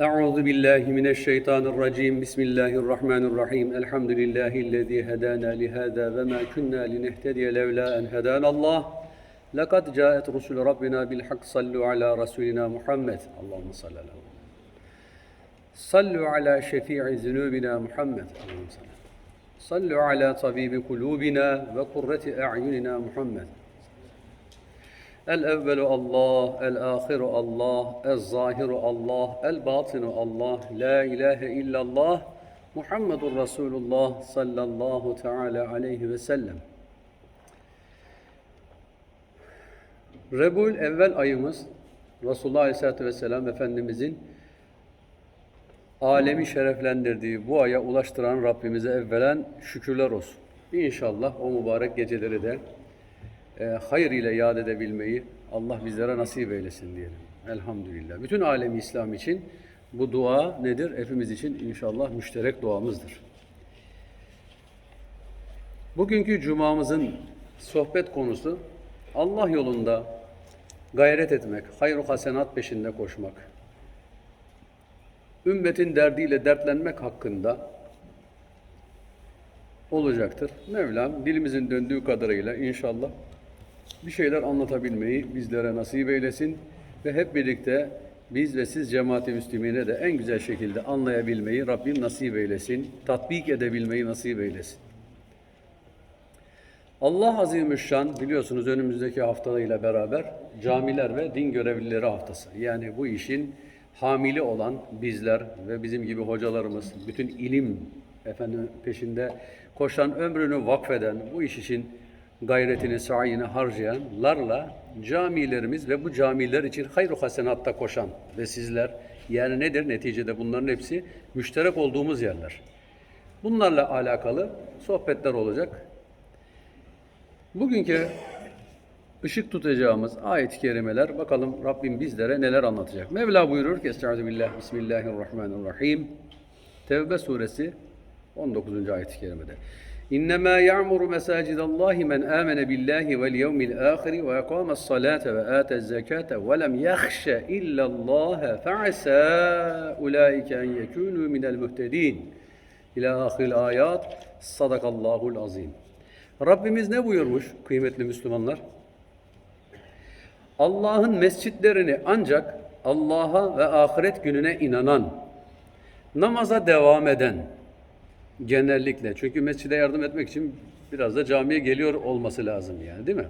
أعوذ بالله من الشيطان الرجيم. بسم الله الرحمن الرحيم. الحمد لله الذي هدانا لهذا وما كنا لنهتدي لولا أن هدانا الله. لقد جاءت رسل ربنا بالحق. صلوا على رسولنا محمد. اللهم صل على صلوا على شفيع ذنوبنا محمد. اللهم صل صلوا على طبيب قلوبنا وقرة أعيننا محمد. El evvelu Allah, el ahiru Allah, el zahiru Allah, el batinu Allah, la ilahe illallah, Muhammedur Resulullah sallallahu teala aleyhi ve sellem. Rebul evvel ayımız Resulullah Aleyhisselatü Vesselam Efendimizin alemi şereflendirdiği bu aya ulaştıran Rabbimize evvelen şükürler olsun. İnşallah o mübarek geceleri de e, hayır ile yad edebilmeyi Allah bizlere nasip eylesin diyelim. Elhamdülillah. Bütün alemi İslam için bu dua nedir? Hepimiz için inşallah müşterek duamızdır. Bugünkü cumamızın sohbet konusu Allah yolunda gayret etmek, hayır hasenat peşinde koşmak, ümmetin derdiyle dertlenmek hakkında olacaktır. Mevlam dilimizin döndüğü kadarıyla inşallah bir şeyler anlatabilmeyi bizlere nasip eylesin ve hep birlikte biz ve siz cemaat-i müslimine de en güzel şekilde anlayabilmeyi Rabbim nasip eylesin, tatbik edebilmeyi nasip eylesin. Allah Azimüşşan biliyorsunuz önümüzdeki haftalarıyla beraber camiler ve din görevlileri haftası. Yani bu işin hamili olan bizler ve bizim gibi hocalarımız, bütün ilim efendim peşinde koşan, ömrünü vakfeden, bu iş için gayretini, sayını harcayanlarla camilerimiz ve bu camiler için hayır hasenatta koşan ve sizler yani nedir neticede bunların hepsi müşterek olduğumuz yerler. Bunlarla alakalı sohbetler olacak. Bugünkü ışık tutacağımız ayet-i kerimeler bakalım Rabbim bizlere neler anlatacak. Mevla buyurur ki Estaizu billah Bismillahirrahmanirrahim. Tevbe suresi 19. ayet-i kerimede. İnnemâ ya'muru mesâcidallahi men âmene billahi vel yevmil âhiri ve ekâmes salâte ve âtez zekâte ve lem yahşe illallâhe fe'asâ ulâike en yekûnû minel muhtedîn. İlâ ahiril âyât. Sadakallâhul azîm. Rabbimiz ne buyurmuş kıymetli Müslümanlar? Allah'ın mescitlerini ancak Allah'a ve ahiret gününe inanan, namaza devam eden genellikle. Çünkü mescide yardım etmek için biraz da camiye geliyor olması lazım yani değil mi?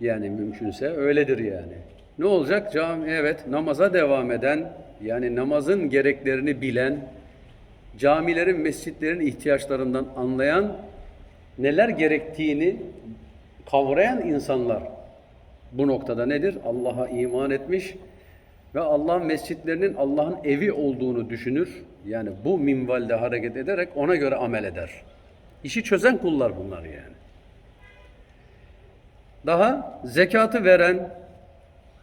Yani mümkünse öyledir yani. Ne olacak? Cami evet namaza devam eden yani namazın gereklerini bilen, camilerin, mescitlerin ihtiyaçlarından anlayan neler gerektiğini kavrayan insanlar bu noktada nedir? Allah'a iman etmiş ve Allah mescitlerinin Allah'ın evi olduğunu düşünür. Yani bu minvalde hareket ederek ona göre amel eder. İşi çözen kullar bunlar yani. Daha zekatı veren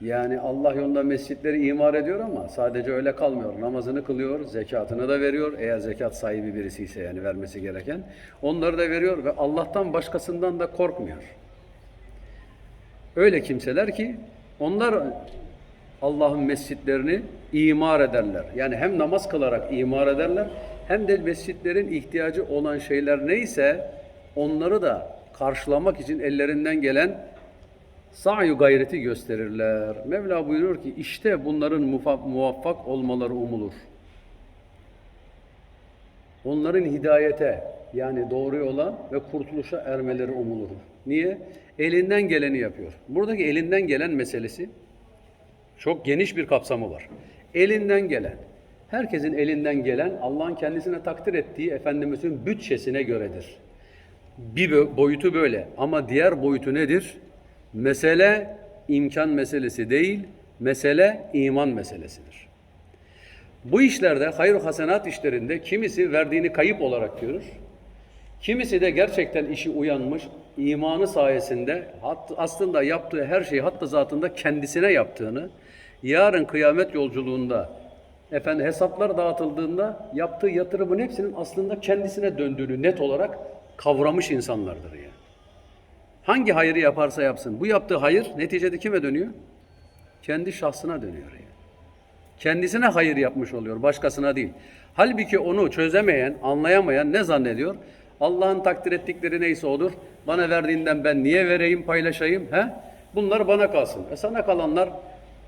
yani Allah yolunda mescitleri imar ediyor ama sadece öyle kalmıyor. Namazını kılıyor, zekatını da veriyor. Eğer zekat sahibi birisi ise yani vermesi gereken. Onları da veriyor ve Allah'tan başkasından da korkmuyor. Öyle kimseler ki onlar Allah'ın mescitlerini imar ederler. Yani hem namaz kılarak imar ederler hem de mescitlerin ihtiyacı olan şeyler neyse onları da karşılamak için ellerinden gelen sa'yu gayreti gösterirler. Mevla buyuruyor ki işte bunların muvaffak olmaları umulur. Onların hidayete yani doğru yola ve kurtuluşa ermeleri umulur. Niye? Elinden geleni yapıyor. Buradaki elinden gelen meselesi çok geniş bir kapsamı var. Elinden gelen. Herkesin elinden gelen Allah'ın kendisine takdir ettiği Efendimiz'in bütçesine göredir. Bir boyutu böyle ama diğer boyutu nedir? Mesele imkan meselesi değil, mesele iman meselesidir. Bu işlerde, hayır hasenat işlerinde kimisi verdiğini kayıp olarak görür. Kimisi de gerçekten işi uyanmış, imanı sayesinde aslında yaptığı her şeyi hatta zatında kendisine yaptığını, yarın kıyamet yolculuğunda efendim hesaplar dağıtıldığında yaptığı yatırımın hepsinin aslında kendisine döndüğünü net olarak kavramış insanlardır yani. Hangi hayrı yaparsa yapsın. Bu yaptığı hayır neticede kime dönüyor? Kendi şahsına dönüyor yani. Kendisine hayır yapmış oluyor, başkasına değil. Halbuki onu çözemeyen, anlayamayan ne zannediyor? Allah'ın takdir ettikleri neyse odur. Bana verdiğinden ben niye vereyim, paylaşayım? He? Bunlar bana kalsın. E sana kalanlar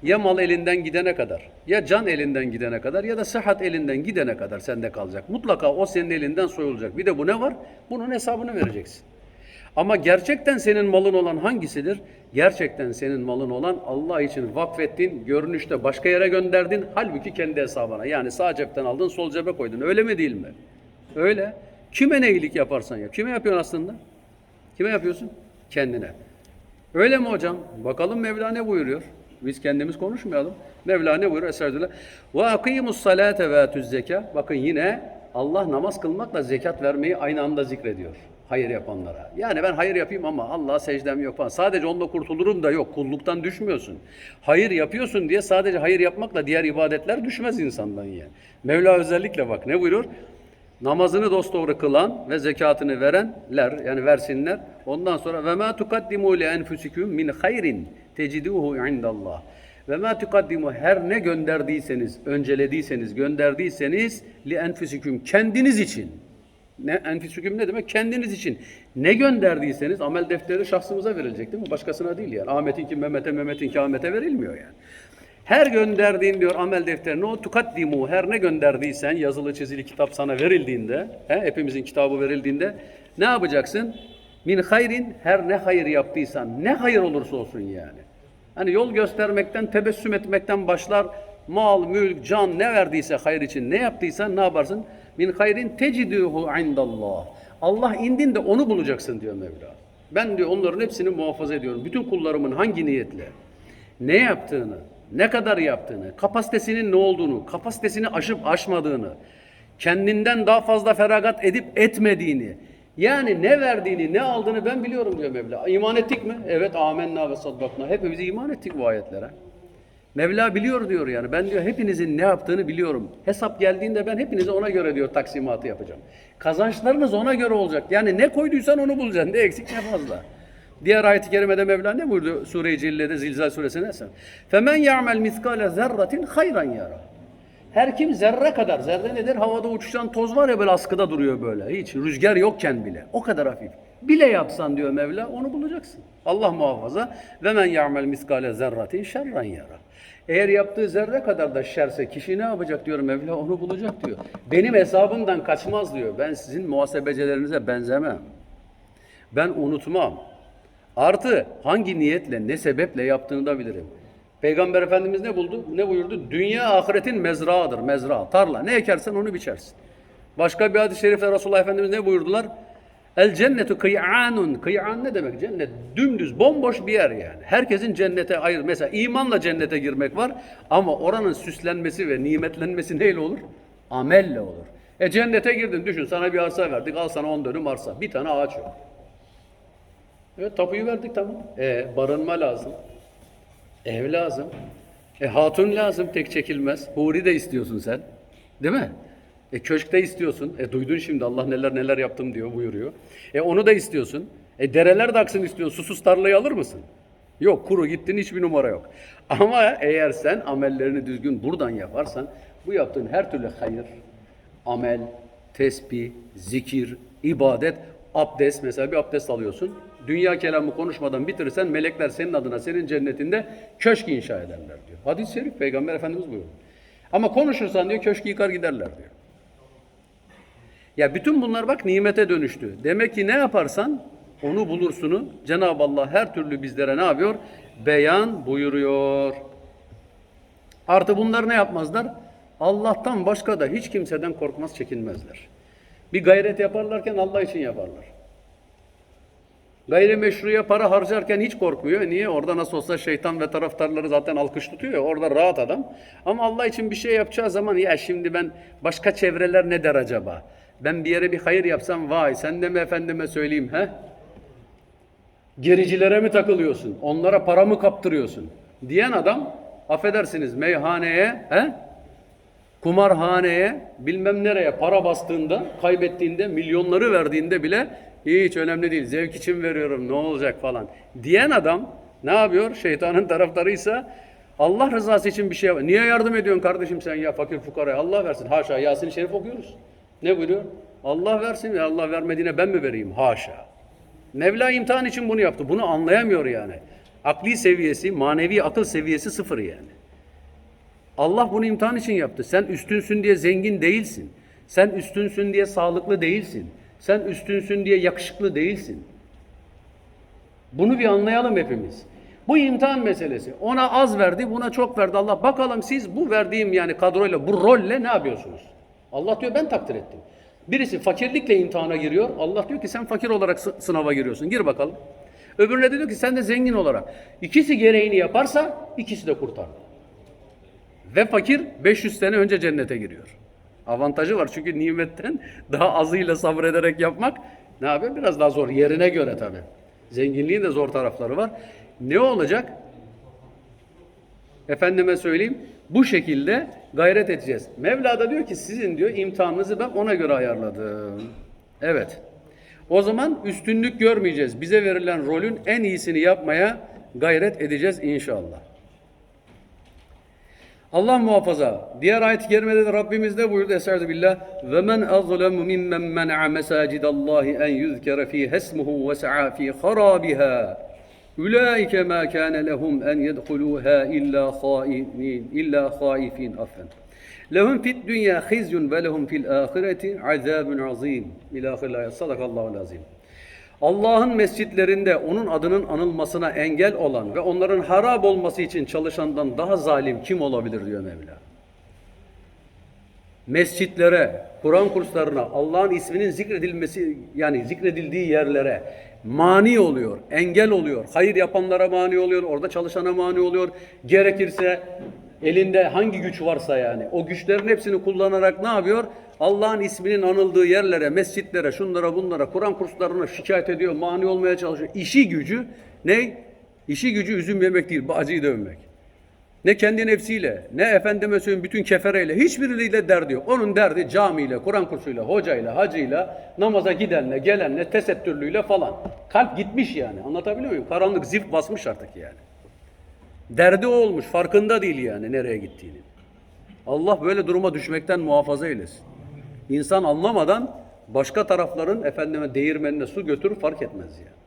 ya mal elinden gidene kadar, ya can elinden gidene kadar ya da sıhhat elinden gidene kadar sende kalacak. Mutlaka o senin elinden soyulacak. Bir de bu ne var? Bunun hesabını vereceksin. Ama gerçekten senin malın olan hangisidir? Gerçekten senin malın olan Allah için vakfettin, görünüşte başka yere gönderdin, halbuki kendi hesabına. Yani sağ cepten aldın, sol cebe koydun. Öyle mi değil mi? Öyle. Kime ne iyilik yaparsan yap. Kime yapıyorsun aslında? Kime yapıyorsun? Kendine. Öyle mi hocam? Bakalım Mevla ne buyuruyor? Biz kendimiz konuşmayalım. Mevla ne buyuruyor? Estağfirullah. Ve akimus salate ve atuz zeka. Bakın yine Allah namaz kılmakla zekat vermeyi aynı anda zikrediyor. Hayır yapanlara. Yani ben hayır yapayım ama Allah'a secdem yok falan. Sadece onunla kurtulurum da yok. Kulluktan düşmüyorsun. Hayır yapıyorsun diye sadece hayır yapmakla diğer ibadetler düşmez insandan yani. Mevla özellikle bak ne buyurur? Namazını dosdoğru kılan ve zekatını verenler yani versinler. Ondan sonra ve ma tukaddimu li enfusikum min hayrin teciduhu indallah. Ve ma tukaddimu her ne gönderdiyseniz, öncelediyseniz, gönderdiyseniz li enfusikum kendiniz için. Ne enfusikum ne demek? Kendiniz için. Ne gönderdiyseniz amel defteri şahsımıza verilecek değil mi? Başkasına değil yani. Ahmet'inki Mehmet'e, Mehmet'inki Ahmet'e verilmiyor yani. Her gönderdiğin diyor amel defterine o tukaddimu her ne gönderdiysen yazılı çizili kitap sana verildiğinde he, hepimizin kitabı verildiğinde ne yapacaksın? Min hayrin her ne hayır yaptıysan ne hayır olursa olsun yani. Hani yol göstermekten tebessüm etmekten başlar mal, mülk, can ne verdiyse hayır için ne yaptıysan ne yaparsın? Min hayrin teciduhu indallah. Allah indinde onu bulacaksın diyor Mevla. Ben diyor onların hepsini muhafaza ediyorum. Bütün kullarımın hangi niyetle ne yaptığını, ne kadar yaptığını, kapasitesinin ne olduğunu, kapasitesini aşıp aşmadığını, kendinden daha fazla feragat edip etmediğini, yani ne verdiğini, ne aldığını ben biliyorum diyor Mevla. İman ettik mi? Evet, amenna ve saddakna. Hepimiz iman ettik bu ayetlere. Mevla biliyor diyor yani. Ben diyor hepinizin ne yaptığını biliyorum. Hesap geldiğinde ben hepinize ona göre diyor taksimatı yapacağım. Kazançlarınız ona göre olacak. Yani ne koyduysan onu bulacaksın. Ne eksik ne fazla. Diğer ayet-i kerimede Mevla ne buyurdu Sure-i Celle'de Zilzal suresine sen? Femen ya'mel miskale zerratin hayran yara. Her kim zerre kadar, zerre nedir? Havada uçuşan toz var ya böyle askıda duruyor böyle. Hiç rüzgar yokken bile. O kadar hafif. Bile yapsan diyor Mevla onu bulacaksın. Allah muhafaza. Ve men ya'mel miskale zerratin şerran yara. Eğer yaptığı zerre kadar da şerse kişi ne yapacak diyor Mevla onu bulacak diyor. Benim hesabımdan kaçmaz diyor. Ben sizin muhasebecilerinize benzemem. Ben unutmam. Artı hangi niyetle, ne sebeple yaptığını da bilirim. Peygamber Efendimiz ne buldu? Ne buyurdu? Dünya ahiretin mezrağıdır, mezra, tarla. Ne ekersen onu biçersin. Başka bir hadis-i şerifte Resulullah Efendimiz ne buyurdular? El cennetu kıy'anun. Kıy'an ne demek? Cennet dümdüz, bomboş bir yer yani. Herkesin cennete ayır. Mesela imanla cennete girmek var ama oranın süslenmesi ve nimetlenmesi neyle olur? Amelle olur. E cennete girdin düşün sana bir arsa verdik al sana 10 dönüm arsa. Bir tane ağaç yok. Evet tapuyu verdik tamam. E barınma lazım. Ev lazım. E hatun lazım tek çekilmez. Huri de istiyorsun sen. Değil mi? E köşkte istiyorsun. E duydun şimdi Allah neler neler yaptım diyor buyuruyor. E onu da istiyorsun. E dereler de aksın istiyorsun. Susuz tarlayı alır mısın? Yok kuru gittin hiçbir numara yok. Ama eğer sen amellerini düzgün buradan yaparsan bu yaptığın her türlü hayır, amel, tesbih, zikir, ibadet, abdest mesela bir abdest alıyorsun. Dünya kelamı konuşmadan bitirirsen melekler senin adına senin cennetinde köşk inşa ederler diyor. Hadis-i şerif peygamber efendimiz buyuruyor. Ama konuşursan diyor köşkü yıkar giderler diyor. Ya bütün bunlar bak nimete dönüştü. Demek ki ne yaparsan onu bulursunu Cenab-ı Allah her türlü bizlere ne yapıyor? Beyan buyuruyor. Artı bunlar ne yapmazlar? Allah'tan başka da hiç kimseden korkmaz, çekinmezler. Bir gayret yaparlarken Allah için yaparlar. Gayrimeşruya para harcarken hiç korkmuyor. Niye? Orada nasıl olsa şeytan ve taraftarları zaten alkış tutuyor ya. Orada rahat adam. Ama Allah için bir şey yapacağı zaman ya şimdi ben başka çevreler ne der acaba? Ben bir yere bir hayır yapsam vay sen de mi efendime söyleyeyim he? Gericilere mi takılıyorsun? Onlara para mı kaptırıyorsun? Diyen adam affedersiniz meyhaneye he? kumarhaneye bilmem nereye para bastığında, kaybettiğinde, milyonları verdiğinde bile hiç önemli değil. Zevk için veriyorum ne olacak falan. Diyen adam ne yapıyor? Şeytanın taraftarıysa Allah rızası için bir şey yap. Niye yardım ediyorsun kardeşim sen ya fakir fukaraya? Allah versin. Haşa Yasin-i Şerif okuyoruz. Ne buyuruyor? Allah versin ya Allah vermediğine ben mi vereyim? Haşa. Mevla imtihan için bunu yaptı. Bunu anlayamıyor yani. Akli seviyesi, manevi akıl seviyesi sıfır yani. Allah bunu imtihan için yaptı. Sen üstünsün diye zengin değilsin. Sen üstünsün diye sağlıklı değilsin. Sen üstünsün diye yakışıklı değilsin. Bunu bir anlayalım hepimiz. Bu imtihan meselesi. Ona az verdi, buna çok verdi Allah. Bakalım siz bu verdiğim yani kadroyla, bu rolle ne yapıyorsunuz? Allah diyor ben takdir ettim. Birisi fakirlikle imtihana giriyor. Allah diyor ki sen fakir olarak sı- sınava giriyorsun. Gir bakalım. Öbürüne de diyor ki sen de zengin olarak. İkisi gereğini yaparsa ikisi de kurtardı. Ve fakir 500 sene önce cennete giriyor. Avantajı var çünkü nimetten daha azıyla sabrederek yapmak ne yapıyor? Biraz daha zor. Yerine göre tabi. Zenginliğin de zor tarafları var. Ne olacak? Efendime söyleyeyim. Bu şekilde gayret edeceğiz. Mevla da diyor ki sizin diyor imtihanınızı ben ona göre ayarladım. Evet. O zaman üstünlük görmeyeceğiz. Bize verilen rolün en iyisini yapmaya gayret edeceğiz inşallah. Allah muhafaza. Diğer ayet-i kerimede de Rabbimiz de buyurdu Estaizu billah. Ve men azlemu mimmen men'a mesacidallahi en yuzkere fiha ismuhu ve sa'a fi harabiha. Ulaike ma kana lehum en yedhuluha illa khaifin illa khaifin affen. Lehum fid dünya khizyun ve lehum fil ahireti azabun azim. İlâ ahiril Sadakallahu azim. Allah'ın mescitlerinde onun adının anılmasına engel olan ve onların harap olması için çalışandan daha zalim kim olabilir diyor Mevla. Mescitlere, Kur'an kurslarına, Allah'ın isminin zikredilmesi yani zikredildiği yerlere mani oluyor, engel oluyor. Hayır yapanlara mani oluyor, orada çalışana mani oluyor. Gerekirse elinde hangi güç varsa yani o güçlerin hepsini kullanarak ne yapıyor? Allah'ın isminin anıldığı yerlere, mescitlere, şunlara bunlara, Kur'an kurslarına şikayet ediyor, mani olmaya çalışıyor. İşi gücü ne? İşi gücü üzüm yemek değil, bacıyı dövmek. Ne kendi nefsiyle, ne efendime söyleyeyim bütün kefereyle, hiçbiriyle derdi yok. Onun derdi camiyle, Kur'an kursuyla, hocayla, hacıyla, namaza gidenle, gelenle, tesettürlüyle falan. Kalp gitmiş yani. Anlatabiliyor muyum? Karanlık zift basmış artık yani. Derdi o olmuş. Farkında değil yani nereye gittiğini. Allah böyle duruma düşmekten muhafaza eylesin. İnsan anlamadan başka tarafların efendime değirmenine su götürür fark etmez yani.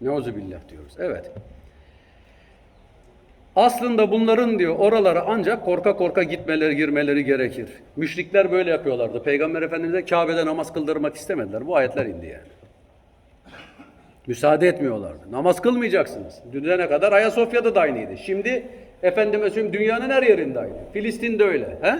Neuzubillah diyoruz. Evet. Aslında bunların diyor oralara ancak korka korka gitmeleri girmeleri gerekir. Müşrikler böyle yapıyorlardı. Peygamber Efendimiz'e Kabe'de namaz kıldırmak istemediler. Bu ayetler indi yani. Müsaade etmiyorlardı. Namaz kılmayacaksınız. Düne kadar Ayasofya'da da aynıydı. Şimdi efendime dünyanın her yerinde aynı. Filistin'de öyle. He?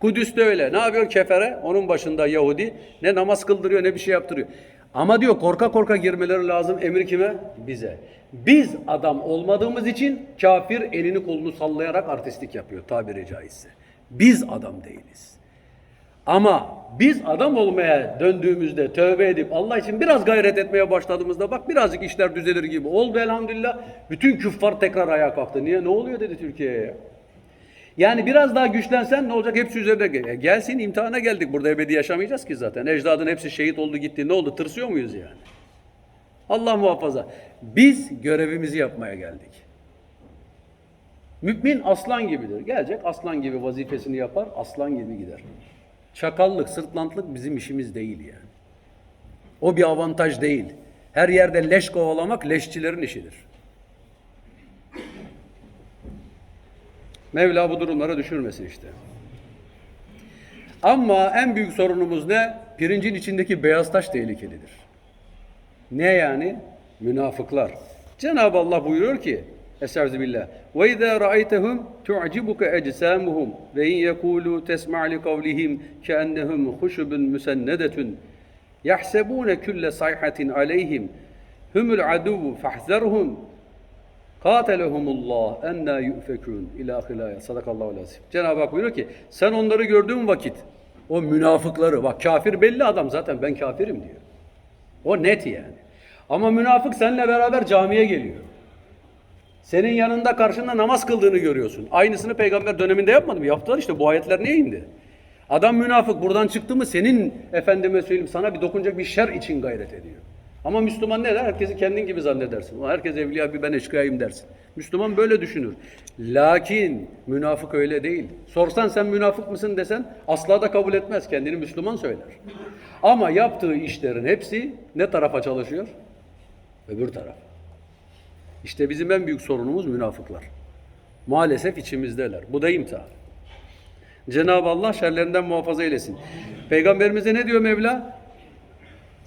Kudüs'te öyle. Ne yapıyor kefere? Onun başında Yahudi. Ne namaz kıldırıyor ne bir şey yaptırıyor. Ama diyor korka korka girmeleri lazım. Emir kime? Bize. Biz adam olmadığımız için kafir elini kolunu sallayarak artistlik yapıyor tabiri caizse. Biz adam değiliz. Ama biz adam olmaya döndüğümüzde tövbe edip Allah için biraz gayret etmeye başladığımızda bak birazcık işler düzelir gibi oldu elhamdülillah. Bütün küffar tekrar ayağa kalktı. Niye? Ne oluyor dedi Türkiye'ye. Yani biraz daha güçlensen ne olacak? Hepsi üzerine gel- E, gelsin imtihana geldik. Burada ebedi yaşamayacağız ki zaten. Ecdadın hepsi şehit oldu gitti. Ne oldu? Tırsıyor muyuz yani? Allah muhafaza. Biz görevimizi yapmaya geldik. Mümin aslan gibidir. Gelecek aslan gibi vazifesini yapar, aslan gibi gider. Çakallık, sırtlantlık bizim işimiz değil yani. O bir avantaj değil. Her yerde leş kovalamak leşçilerin işidir. Mevla bu durumlara düşürmesin işte. Ama en büyük sorunumuz ne? Pirincin içindeki beyaz taş tehlikelidir. Ne yani? Münafıklar. Cenab-ı Allah buyuruyor ki Estaizu billah. Ve izâ ra'aytehum tu'cibuke ecsamuhum ve in yekûlû tesma' li kavlihim keennehum huşubun musennedetun yahsebûne külle sayhatin aleyhim humul aduvu fahzerhum Katelehumullah enna yufekun ila ahilaya. Sadakallahu lazim. Cenab-ı Hak buyuruyor ki sen onları gördüğün vakit o münafıkları bak kafir belli adam zaten ben kafirim diyor. O net yani. Ama münafık seninle beraber camiye geliyor. Senin yanında karşında namaz kıldığını görüyorsun. Aynısını peygamber döneminde yapmadı mı? Yaptılar işte bu ayetler niye indi? Adam münafık buradan çıktı mı senin efendime söyleyeyim sana bir dokunacak bir şer için gayret ediyor. Ama Müslüman ne der? Herkesi kendin gibi zannedersin. O herkes evliya bir ben eşkıyayım dersin. Müslüman böyle düşünür. Lakin münafık öyle değil. Sorsan sen münafık mısın desen asla da kabul etmez. Kendini Müslüman söyler. Ama yaptığı işlerin hepsi ne tarafa çalışıyor? Öbür taraf. İşte bizim en büyük sorunumuz münafıklar. Maalesef içimizdeler. Bu da imtihan. Cenab-ı Allah şerlerinden muhafaza eylesin. Peygamberimize ne diyor Mevla?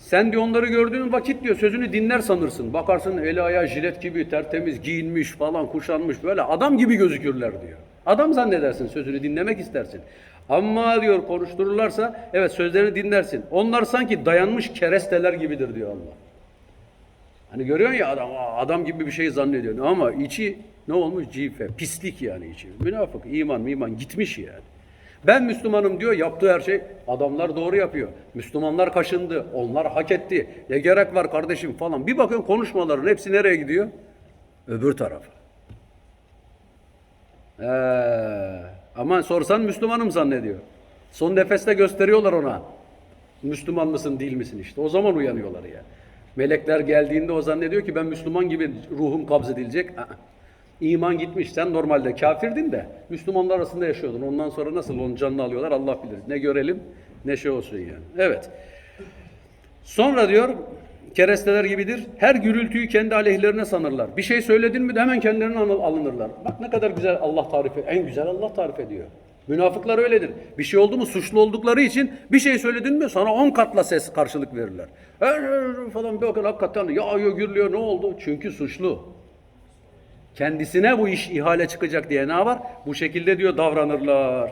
Sen diyor onları gördüğün vakit diyor sözünü dinler sanırsın. Bakarsın eli ayağı jilet gibi tertemiz giyinmiş falan kuşanmış böyle adam gibi gözükürler diyor. Adam zannedersin sözünü dinlemek istersin. Ama diyor konuştururlarsa evet sözlerini dinlersin. Onlar sanki dayanmış keresteler gibidir diyor Allah. Hani görüyorsun ya adam "Aa, adam gibi bir şey zannediyor ama içi ne olmuş cife pislik yani içi. Münafık iman iman gitmiş yani. Ben Müslümanım diyor yaptığı her şey adamlar doğru yapıyor. Müslümanlar kaşındı onlar hak etti. Ya gerek var kardeşim falan. Bir bakın konuşmaların hepsi nereye gidiyor? Öbür tarafa. Ee, aman sorsan Müslümanım zannediyor. Son nefeste gösteriyorlar ona. Müslüman mısın değil misin işte. O zaman uyanıyorlar ya. Melekler geldiğinde o zannediyor ki ben Müslüman gibi ruhum kabzedilecek. Aa, İman gitmiş. Sen normalde kafirdin de Müslümanlar arasında yaşıyordun. Ondan sonra nasıl onun canını alıyorlar Allah bilir. Ne görelim ne şey olsun yani. Evet. Sonra diyor keresteler gibidir. Her gürültüyü kendi aleyhlerine sanırlar. Bir şey söyledin mi de hemen kendilerine alınırlar. Bak ne kadar güzel Allah tarifi. En güzel Allah tarif ediyor. Münafıklar öyledir. Bir şey oldu mu suçlu oldukları için bir şey söyledin mi sana on katla ses karşılık verirler. Her falan bir bakın hakikaten yağıyor gürlüyor ne oldu? Çünkü suçlu. Kendisine bu iş ihale çıkacak diye ne var? Bu şekilde diyor davranırlar.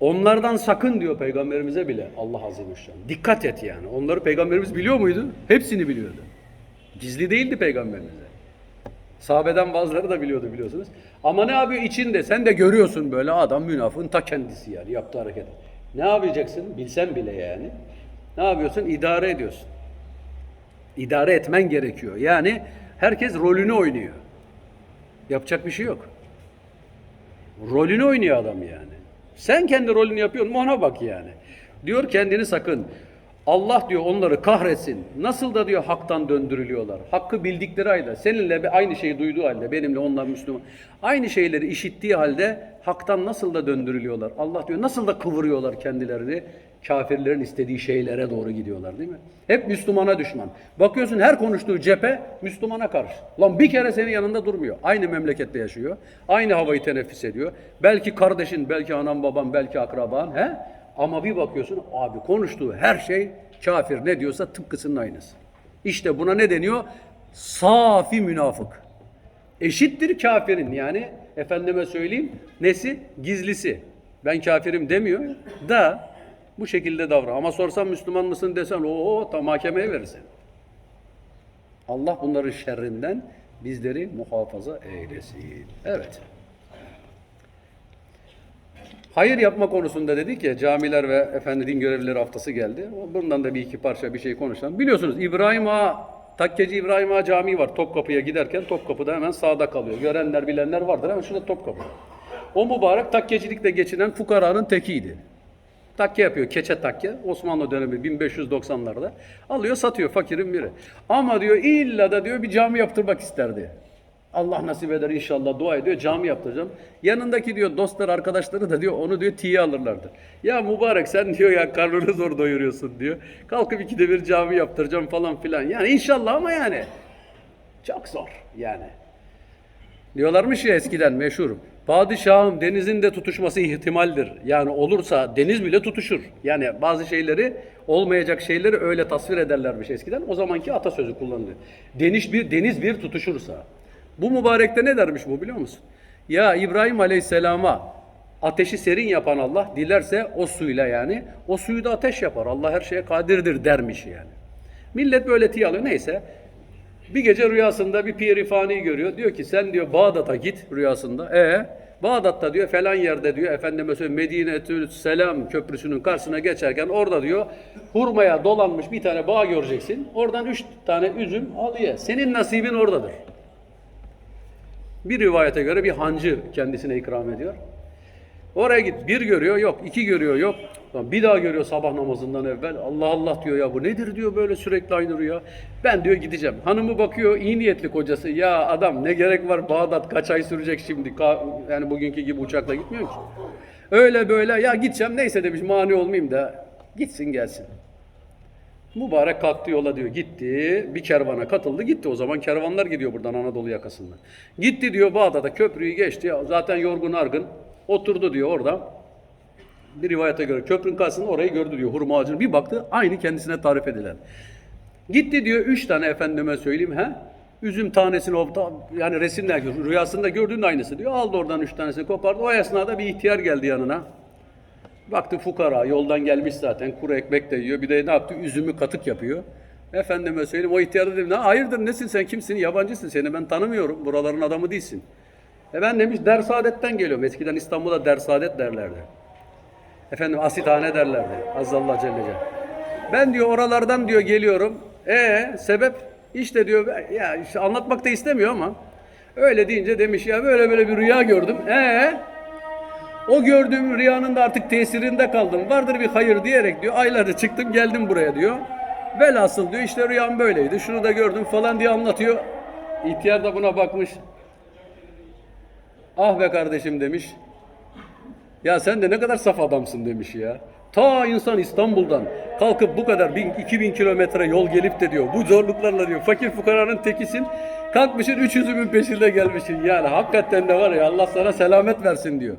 Onlardan sakın diyor peygamberimize bile Allah Azze. Dikkat et yani. Onları peygamberimiz biliyor muydu? Hepsini biliyordu. Gizli değildi peygamberimize. Sahabeden bazıları da biliyordu biliyorsunuz. Ama ne yapıyor içinde? Sen de görüyorsun böyle adam münafığın ta kendisi yani yaptığı hareket. Ne yapacaksın? Bilsen bile yani. Ne yapıyorsun? İdare ediyorsun. İdare etmen gerekiyor. Yani herkes rolünü oynuyor. Yapacak bir şey yok. Rolünü oynuyor adam yani. Sen kendi rolünü yapıyorsun ona bak yani. Diyor kendini sakın. Allah diyor onları kahretsin. Nasıl da diyor haktan döndürülüyorlar. Hakkı bildikleri halde, seninle aynı şeyi duyduğu halde, benimle onlar Müslüman. Aynı şeyleri işittiği halde haktan nasıl da döndürülüyorlar. Allah diyor nasıl da kıvırıyorlar kendilerini. Kafirlerin istediği şeylere doğru gidiyorlar değil mi? Hep Müslümana düşman. Bakıyorsun her konuştuğu cephe Müslümana karşı. Lan bir kere senin yanında durmuyor. Aynı memlekette yaşıyor. Aynı havayı teneffüs ediyor. Belki kardeşin, belki anan baban, belki akraban. He? Ama bir bakıyorsun abi konuştuğu her şey kafir ne diyorsa tıpkısının aynısı. İşte buna ne deniyor? Safi münafık. Eşittir kafirin yani efendime söyleyeyim nesi? Gizlisi. Ben kafirim demiyor da bu şekilde davran. Ama sorsan Müslüman mısın desen o tam mahkemeye verirsin. Allah bunların şerrinden bizleri muhafaza eylesin. Evet. Hayır yapma konusunda dedik ya camiler ve efendi din görevlileri haftası geldi. Bundan da bir iki parça bir şey konuşalım. Biliyorsunuz İbrahim Ağa, Takkeci İbrahim Ağa Camii var. Topkapı'ya giderken Topkapı'da hemen sağda kalıyor. Görenler bilenler vardır ama şurada Topkapı. O mübarek takkecilikle geçinen fukaranın tekiydi. Takke yapıyor, keçe takke. Osmanlı dönemi 1590'larda. Alıyor, satıyor fakirin biri. Ama diyor illa da diyor bir cami yaptırmak isterdi. Allah nasip eder inşallah dua ediyor cami yaptıracağım. Yanındaki diyor dostlar arkadaşları da diyor onu diyor tiye alırlardı. Ya mübarek sen diyor ya karnını zor doyuruyorsun diyor. Kalkıp ikide bir cami yaptıracağım falan filan. Yani inşallah ama yani çok zor yani. Diyorlarmış ya eskiden meşhur. Padişahım denizin de tutuşması ihtimaldir. Yani olursa deniz bile tutuşur. Yani bazı şeyleri olmayacak şeyleri öyle tasvir ederlermiş eskiden. O zamanki atasözü kullanılıyor. Deniz bir deniz bir tutuşursa. Bu mübarekte ne dermiş bu biliyor musun? Ya İbrahim Aleyhisselam'a ateşi serin yapan Allah dilerse o suyla yani o suyu da ateş yapar. Allah her şeye kadirdir dermiş yani. Millet böyle tiye alıyor. Neyse bir gece rüyasında bir pirifani görüyor. Diyor ki sen diyor Bağdat'a git rüyasında. E Bağdat'ta diyor falan yerde diyor efendime söyleyeyim Medine-tül Selam köprüsünün karşısına geçerken orada diyor hurmaya dolanmış bir tane bağ göreceksin. Oradan üç tane üzüm al ye. Senin nasibin oradadır. Bir rivayete göre bir hancı kendisine ikram ediyor. Oraya git. Bir görüyor yok. iki görüyor yok. Bir daha görüyor sabah namazından evvel. Allah Allah diyor ya bu nedir diyor böyle sürekli aynı rüya. Ben diyor gideceğim. Hanımı bakıyor iyi niyetli kocası. Ya adam ne gerek var Bağdat kaç ay sürecek şimdi. Yani bugünkü gibi uçakla gitmiyor ki. Öyle böyle ya gideceğim neyse demiş mani olmayayım da gitsin gelsin. Mübarek kalktı yola diyor. Gitti. Bir kervana katıldı. Gitti. O zaman kervanlar gidiyor buradan Anadolu yakasından. Gitti diyor Bağdat'a köprüyü geçti. Zaten yorgun argın. Oturdu diyor orada. Bir rivayete göre köprünün karşısında orayı gördü diyor. Hurma ağacını bir baktı. Aynı kendisine tarif edilen. Gitti diyor üç tane efendime söyleyeyim he. Üzüm tanesini yani resimler rüyasında gördüğün aynısı diyor. Aldı oradan üç tanesini kopardı. O esnada bir ihtiyar geldi yanına. Baktı fukara yoldan gelmiş zaten kuru ekmek de yiyor. Bir de ne yaptı? Üzümü katık yapıyor. Efendime söyleyeyim o ihtiyar dedim ne hayırdır nesin sen kimsin yabancısın seni ben tanımıyorum buraların adamı değilsin. E ben demiş Dersaadetten geliyorum. Eskiden İstanbul'da Dersaadet derlerdi. Efendim asithane derlerdi. Azzallah Celle Celaluhu. Ben diyor oralardan diyor geliyorum. E sebep işte diyor ya işte anlatmak da istemiyor ama öyle deyince demiş ya böyle böyle bir rüya gördüm. E o gördüğüm rüyanın da artık tesirinde kaldım. Vardır bir hayır diyerek diyor. Aylarca çıktım geldim buraya diyor. Velhasıl diyor işte rüyam böyleydi. Şunu da gördüm falan diye anlatıyor. İhtiyar da buna bakmış. Ah be kardeşim demiş. Ya sen de ne kadar saf adamsın demiş ya. Ta insan İstanbul'dan kalkıp bu kadar bin, 2000 kilometre yol gelip de diyor bu zorluklarla diyor fakir fukaranın tekisin kalkmışın 300'ümün peşinde gelmişsin. Yani hakikaten de var ya Allah sana selamet versin diyor.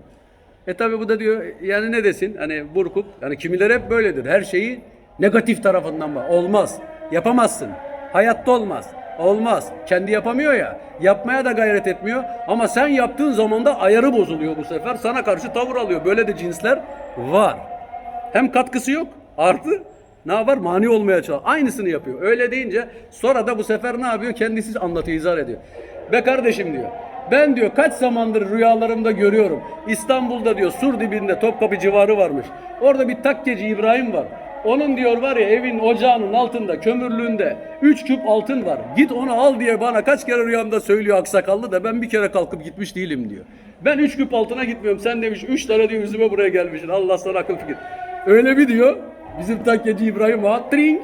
E tabi bu da diyor yani ne desin? Hani burkup yani kimileri hep böyledir. Her şeyi negatif tarafından bak olmaz. Yapamazsın. Hayatta olmaz. Olmaz. Kendi yapamıyor ya. Yapmaya da gayret etmiyor. Ama sen yaptığın zaman da ayarı bozuluyor bu sefer. Sana karşı tavır alıyor. Böyle de cinsler var. Hem katkısı yok artı ne var mani olmaya çalışıyor aynısını yapıyor. Öyle deyince sonra da bu sefer ne yapıyor? Kendisi anlatıyor izah ediyor. Be kardeşim diyor ben diyor kaç zamandır rüyalarımda görüyorum. İstanbul'da diyor sur dibinde Topkapı civarı varmış. Orada bir takkeci İbrahim var. Onun diyor var ya evin ocağının altında kömürlüğünde 3 küp altın var. Git onu al diye bana kaç kere rüyamda söylüyor aksakallı da ben bir kere kalkıp gitmiş değilim diyor. Ben 3 küp altına gitmiyorum. Sen demiş 3 tane diyor yüzüme buraya gelmişsin. Allah sana akıl fikir. Öyle mi diyor? Bizim takkeci İbrahim Ağa trink.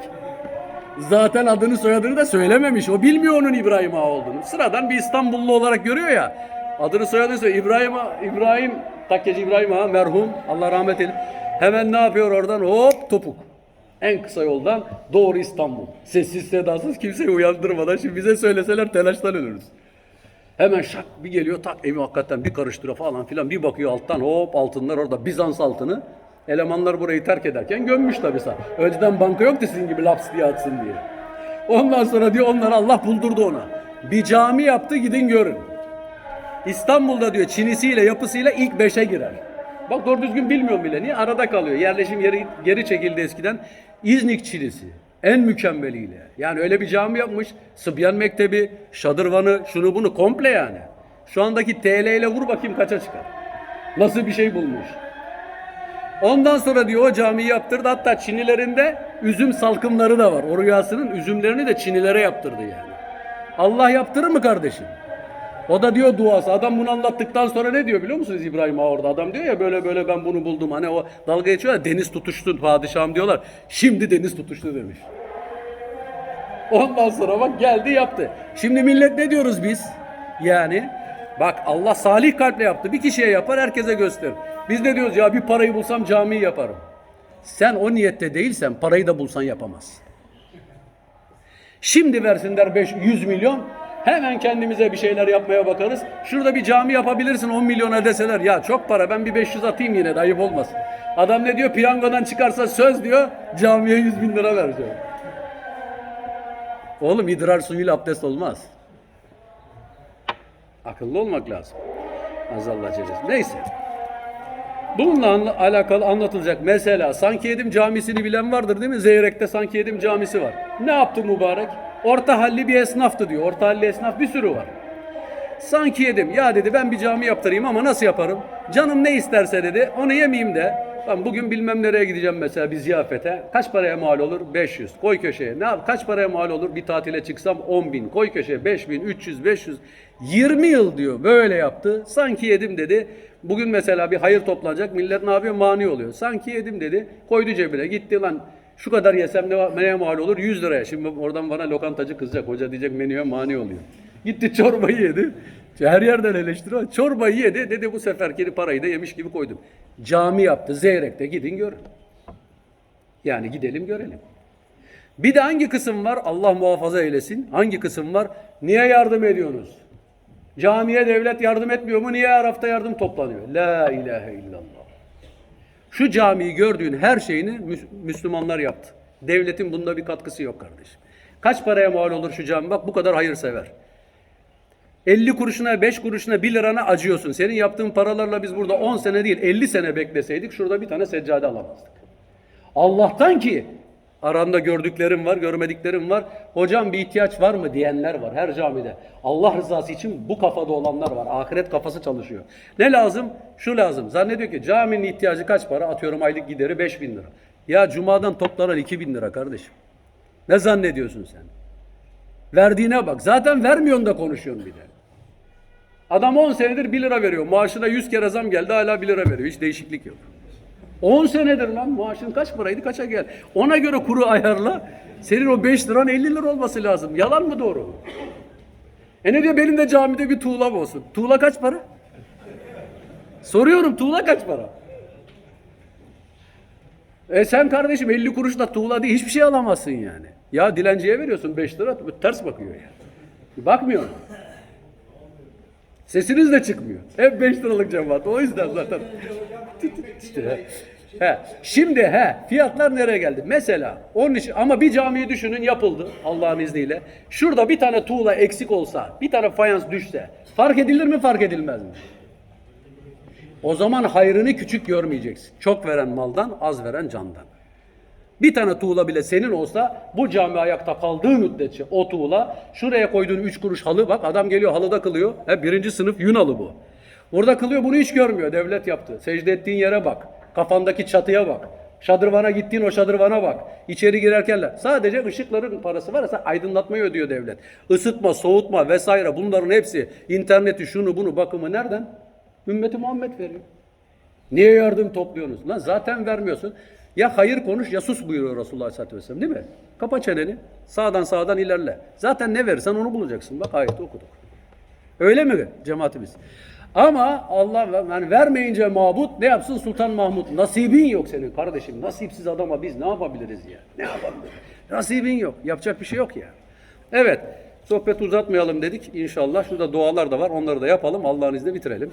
Zaten adını soyadını da söylememiş. O bilmiyor onun İbrahim Ağa olduğunu. Sıradan bir İstanbullu olarak görüyor ya. Adını soyadını söylüyor. İbrahim İbrahim, takkeci İbrahim Ağa merhum. Allah rahmet eylesin. Hemen ne yapıyor oradan? Hop topuk. En kısa yoldan doğru İstanbul. Sessiz sedasız kimseyi uyandırmadan. Şimdi bize söyleseler telaştan ölürüz. Hemen şak bir geliyor tak evi hakikaten bir karıştırıyor falan filan. Bir bakıyor alttan hop altınlar orada Bizans altını. Elemanlar burayı terk ederken gömmüş tabii sağ. Önceden banka yoktu sizin gibi laps diye atsın diye. Ondan sonra diyor onları Allah buldurdu ona. Bir cami yaptı gidin görün. İstanbul'da diyor çinisiyle yapısıyla ilk beşe girer. Bak doğru düzgün bilmiyorum bile. Niye? Arada kalıyor. Yerleşim yeri geri çekildi eskiden. İznik çinisi. En mükemmeliyle. Yani öyle bir cami yapmış. Sıbyan Mektebi, Şadırvanı, şunu bunu komple yani. Şu andaki TL ile vur bakayım kaça çıkar. Nasıl bir şey bulmuş. Ondan sonra diyor o camiyi yaptırdı. Hatta Çinilerinde üzüm salkımları da var. O rüyasının üzümlerini de Çinilere yaptırdı yani. Allah yaptırır mı kardeşim? O da diyor duası. Adam bunu anlattıktan sonra ne diyor biliyor musunuz İbrahim Ağa orada? Adam diyor ya böyle böyle ben bunu buldum. Hani o dalga geçiyor ya deniz tutuştu padişahım diyorlar. Şimdi deniz tutuştu demiş. Ondan sonra bak geldi yaptı. Şimdi millet ne diyoruz biz? Yani bak Allah salih kalple yaptı. Bir kişiye yapar herkese gösterir. Biz ne diyoruz ya bir parayı bulsam camiyi yaparım. Sen o niyette değilsen parayı da bulsan yapamazsın. Şimdi versinler 5 100 milyon. Hemen kendimize bir şeyler yapmaya bakarız. Şurada bir cami yapabilirsin 10 milyona deseler. Ya çok para ben bir 500 atayım yine de ayıp olmasın. Adam ne diyor piyangodan çıkarsa söz diyor camiye 100 bin lira vereceğim. Oğlum idrar suyuyla abdest olmaz. Akıllı olmak lazım. Azallah Celle. Neyse. Bununla alakalı anlatılacak mesela Sankiyedim Camisi'ni bilen vardır değil mi? Zeyrek'te Sankiyedim Camisi var. Ne yaptı mübarek? Orta halli bir esnaftı diyor. Orta halli esnaf bir sürü var. Sanki yedim. Ya dedi ben bir cami yaptırayım ama nasıl yaparım? Canım ne isterse dedi. Onu yemeyeyim de. Ben bugün bilmem nereye gideceğim mesela bir ziyafete. Kaç paraya mal olur? 500. Koy köşeye. Ne yap? Kaç paraya mal olur? Bir tatile çıksam 10 bin. Koy köşeye 5 bin, 300, 500. 20 yıl diyor böyle yaptı. Sanki yedim dedi. Bugün mesela bir hayır toplanacak. Millet ne yapıyor? Mani oluyor. Sanki yedim dedi. Koydu cebine. Gitti lan şu kadar yesem ne, neye mal olur? 100 liraya. Şimdi oradan bana lokantacı kızacak. Hoca diyecek menüye mani oluyor. Gitti çorbayı yedi. Her yerden eleştiri. Çorbayı yedi. Dedi bu seferki parayı da yemiş gibi koydum. Cami yaptı. Zeyrek'te gidin görün. Yani gidelim görelim. Bir de hangi kısım var? Allah muhafaza eylesin. Hangi kısım var? Niye yardım ediyorsunuz? Camiye devlet yardım etmiyor mu? Niye her hafta yardım toplanıyor? La ilahe illallah. Şu camiyi gördüğün her şeyini Müs- Müslümanlar yaptı. Devletin bunda bir katkısı yok kardeşim. Kaç paraya mal olur şu cami? Bak bu kadar hayırsever. 50 kuruşuna, 5 kuruşuna, 1 lirana acıyorsun. Senin yaptığın paralarla biz burada 10 sene değil 50 sene bekleseydik şurada bir tane seccade alamazdık. Allah'tan ki aranda gördüklerim var, görmediklerim var. Hocam bir ihtiyaç var mı diyenler var her camide. Allah rızası için bu kafada olanlar var. Ahiret kafası çalışıyor. Ne lazım? Şu lazım. Zannediyor ki caminin ihtiyacı kaç para? Atıyorum aylık gideri 5 bin lira. Ya cumadan toplanan 2 bin lira kardeşim. Ne zannediyorsun sen? Verdiğine bak. Zaten vermiyorsun da konuşuyorsun bir de. Adam 10 senedir 1 lira veriyor. Maaşına 100 kere zam geldi hala 1 lira veriyor. Hiç değişiklik yok. 10 senedir lan maaşın kaç paraydı kaça gel. Ona göre kuru ayarla. Senin o 5 liran 50 lira olması lazım. Yalan mı doğru? E ne diyor benim de camide bir tuğlam olsun. Tuğla kaç para? Soruyorum tuğla kaç para? E sen kardeşim 50 kuruşla tuğla değil hiçbir şey alamazsın yani. Ya dilenciye veriyorsun 5 lira ters bakıyor yani. Bakmıyor. Sesiniz de çıkmıyor. Hep 5 liralık cemaat. O yüzden zaten. İşte, he. Şimdi he fiyatlar nereye geldi? Mesela onun için ama bir camiyi düşünün yapıldı Allah'ın izniyle. Şurada bir tane tuğla eksik olsa, bir tane fayans düşse fark edilir mi fark edilmez mi? O zaman hayrını küçük görmeyeceksin. Çok veren maldan, az veren candan. Bir tane tuğla bile senin olsa bu cami ayakta kaldığı müddetçe o tuğla şuraya koyduğun üç kuruş halı bak adam geliyor halıda kılıyor. He, birinci sınıf yün halı bu. Orada kılıyor bunu hiç görmüyor devlet yaptı. Secde ettiğin yere bak. Kafandaki çatıya bak. Şadırvana gittiğin o şadırvana bak. İçeri girerken sadece ışıkların parası varsa aydınlatmayı ödüyor devlet. Isıtma, soğutma vesaire bunların hepsi interneti şunu bunu bakımı nereden? Ümmeti Muhammed veriyor. Niye yardım topluyorsunuz? Lan zaten vermiyorsun. Ya hayır konuş ya sus buyuruyor Resulullah Aleyhisselatü Vesselam değil mi? Kapa çeneni. Sağdan sağdan ilerle. Zaten ne verirsen onu bulacaksın. Bak ayeti okuduk. Öyle mi cemaatimiz? Ama Allah yani vermeyince mabut ne yapsın Sultan Mahmut? Nasibin yok senin kardeşim. Nasipsiz adama biz ne yapabiliriz ya? Ne yapabiliriz? Nasibin yok. Yapacak bir şey yok ya. Evet. Sohbet uzatmayalım dedik inşallah. Şurada dualar da var. Onları da yapalım. Allah'ın izniyle bitirelim.